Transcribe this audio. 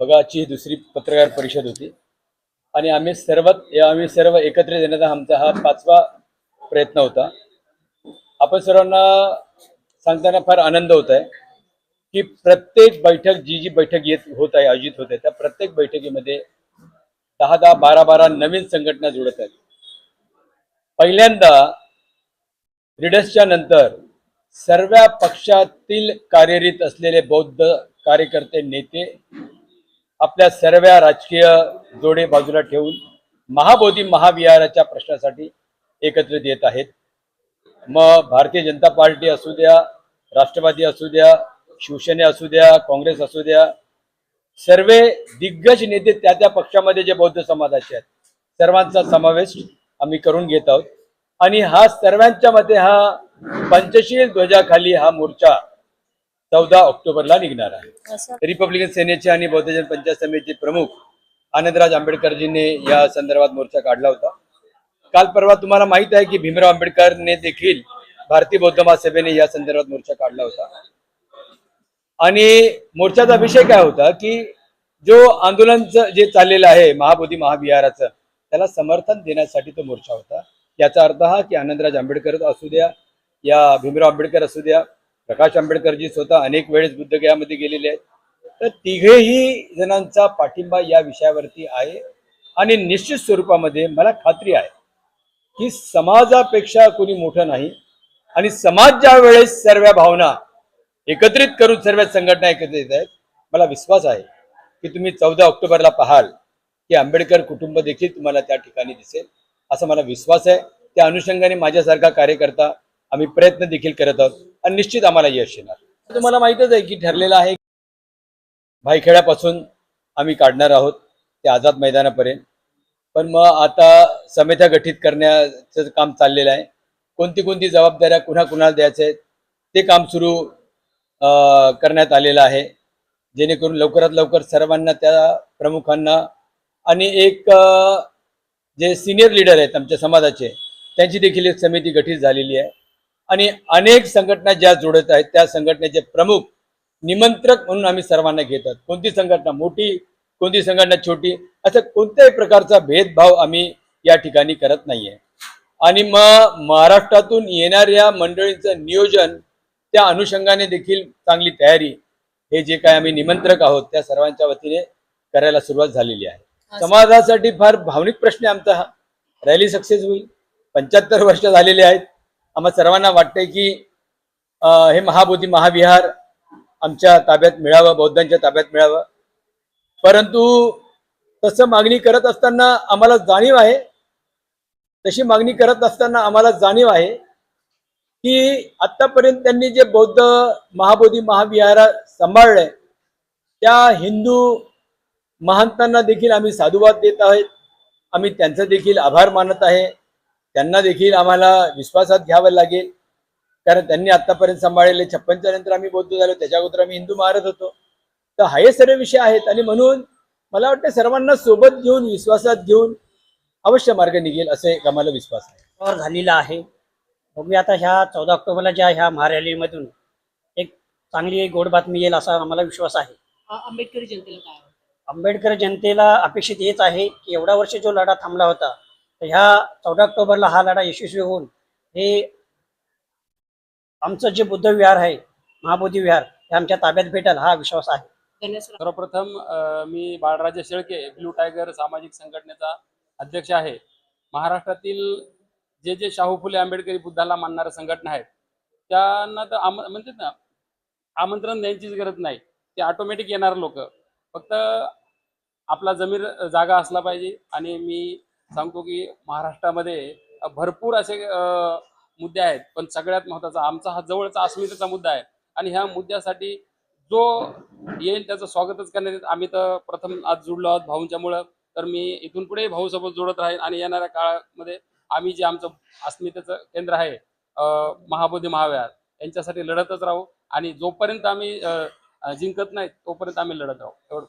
बघा आजची ही दुसरी पत्रकार परिषद होती. आणि आम्ही सर्वात आम्ही सर्व एकत्रित येण्याचा आमचा हा पाचवा प्रयत्न होता. आपण सर्वांना सांगताना फार आनंद होत आहे की प्रत्येक बैठक जी जी बैठक येत होत आहे आयोजित होत आहे त्या प्रत्येक बैठकीमध्ये दहा दहा बारा बारा नवीन संघटना जुळत आहेत. पहिल्यांदा रिडसच्या नंतर सर्व पक्षातील कार्यरत असलेले बौद्ध कार्यकर्ते नेते आपल्या सर्व राजकीय जोडे बाजूला ठेवून महाबोधी महाविहाराच्या प्रश्नासाठी एकत्रित येत आहेत. मग भारतीय जनता पार्टी असू द्या राष्ट्रवादी असू द्या शिवसेना असू द्या काँग्रेस असू द्या सर्व दिग्गज नेते त्या त्या पक्षामध्ये जे बौद्ध समाजाचे आहेत सर्वांचा समावेश आम्ही करून घेत आहोत. आणि हा सर्वांच्या मते हा पंचशील ध्वजाखाली हा मोर्चा चौदा ऑक्टोबरला निघणार आहे. रिपब्लिकन सेनेचे आणि बौद्ध जन पंचायत समितीचे प्रमुख आनंदराज आंबेडकरजींनी या संदर्भात मोर्चा काढला होता. काल परवा तुम्हाला माहीत आहे की भीमराव आंबेडकरने देखील भारतीय बौद्ध महासभेने या संदर्भात मोर्चा काढला होता. आणि मोर्चाचा विषय काय होता की जो आंदोलनचं जे चाललेलं आहे महाबोधी महाविहाराचं त्याला समर्थन देण्यासाठी तो मोर्चा होता. याचा अर्थ हा की आनंदराज आंबेडकर असू द्या या भीमराव आंबेडकर असू द्या प्रकाश आंबेडकरजी स्वतः अनेक वेळेस बुद्धगयामध्ये गेलेले आहेत. तर तिघेही जणांचा पाठिंबा या विषयावरती आहे आणि निश्चित स्वरूपामध्ये मला खात्री आहे की समाजापेक्षा कोणी मोठं नाही आणि समाज ज्या वेळेस सर्व भावना एकत्रित करून सर्व संघटना एकत्रित आहेत मला विश्वास आहे की तुम्ही चौदा ऑक्टोबरला पाहाल की आंबेडकर कुटुंब देखील तुम्हाला त्या ठिकाणी दिसेल असा मला विश्वास आहे. त्या अनुषंगाने माझ्यासारखा कार्यकर्ता आम्ही प्रयत्न देखील करत आहोत आणि निश्चित आम्हाला यश येणार. तुम्हाला माहितच आहे की ठरलेलं आहे भाईखेड्यापासून आम्ही काढणार आहोत ते आझाद मैदानापर्यंत. पण मग आता समित्या गठीत करण्याचं काम चाललेलं आहे. कोणती कोणती जबाबदाऱ्या कुणा कुणाला द्यायच्या आहेत ते काम सुरू करण्यात आलेलं आहे. जेणेकरून लवकरात लवकर सर्वांना त्या प्रमुखांना आणि एक जे सिनियर लीडर आहेत आमच्या समाजाचे त्यांची देखील एक समिती गठीत झालेली आहे. आणि अनेक संघटना ज्या जोडत आहेत त्या संघटनेचे प्रमुख निमंत्रक म्हणून आम्ही सर्वांना घेतात. कोणती संघटना मोठी कोणती संघटना छोटी असं कोणत्याही प्रकारचा भेदभाव आम्ही या ठिकाणी करत नाहीये. आणि मग महाराष्ट्रातून येणाऱ्या मंडळींचं नियोजन त्या अनुषंगाने देखील चांगली तयारी हे जे काय आम्ही निमंत्रक आहोत त्या सर्वांच्या वतीने करायला सुरुवात झालेली आहे. समाजासाठी फार भावनिक प्रश्न आहे आमचा हा. रॅली सक्सेस होईल. पंच्याहत्तर वर्ष झालेले आहेत. आम्हा सर्वांना वाटतंय की हे महाबोधी महाविहार आमच्या ताब्यात मिळावं बौद्धांच्या ताब्यात मिळावं. परंतु तसं मागणी करत असताना आम्हाला जाणीव आहे तशी मागणी करत असताना आम्हाला जाणीव आहे की आत्तापर्यंत त्यांनी जे बौद्ध महाबोधी महाविहार सांभाळलंय त्या हिंदू महंतांना देखील आम्ही साधुवाद देत आहेत. आम्ही त्यांचा देखील आभार मानत आहे. त्यांना देखील आम्हाला विश्वासात घ्यावं लागेल. कारण त्यांनी आतापर्यंत सांभाळलेले छप्पनच्या नंतर आम्ही बौद्ध झालो त्याच्या अगोदर आम्ही हिंदू महाराज होतो. तर हा हे सर्व विषय आहेत आणि म्हणून मला वाटतं सर्वांना सोबत घेऊन विश्वासात घेऊन अवश्य मार्ग निघेल असे आम्हाला विश्वास आहे. झालेला आहे. बघूया आता ह्या चौदा ऑक्टोबरला ज्या ह्या महारॅलीमधून एक चांगली गोड बातमी येईल असा आम्हाला विश्वास आहे. आंबेडकरी जनतेला काय? आंबेडकर जनतेला अपेक्षित हेच आहे की एवढा वर्ष जो लढा थांबला होता तर ह्या चौदा ऑक्टोबरला हा लढा यशस्वी होऊन हे आमचं जे बुद्ध विहार आहे महाबोधी विहार हे आमच्या ताब्यात भेटेल हा विश्वास आहे. सर्वप्रथम मी बाळराजे शेळके ब्लू टायगर सामाजिक संघटनेचा अध्यक्ष आहे. महाराष्ट्रातील जे जे शाहू फुले आंबेडकरी बुद्धाला मानणाऱ्या संघटना आहेत त्यांना तर आम म्हणतात ना आमंत्रण द्यायचीच गरज नाही. ते ऑटोमॅटिक येणार लोक. फक्त आपला जमीर जागा असला पाहिजे आणि मी सांगतो की महाराष्ट्रामध्ये भरपूर असे मुद्दे आहेत पण सगळ्यात महत्त्वाचा आमचा हा जवळचा अस्मितेचा मुद्दा आहे. आणि ह्या मुद्द्यासाठी जो येईल त्याचं स्वागतच करण्यात येत आम्ही तर प्रथम आज जुडलो आहोत भाऊंच्यामुळं तर मी इथून पुढे भाऊसोबत जोडत राहील आणि येणाऱ्या काळामध्ये आम्ही जे आमचं अस्मितेचं केंद्र आहे महाबोधी महाविहार यांच्यासाठी लढतच राहू. आणि जोपर्यंत आम्ही जिंकत नाही तोपर्यंत आम्ही लढत राहू. एवढं.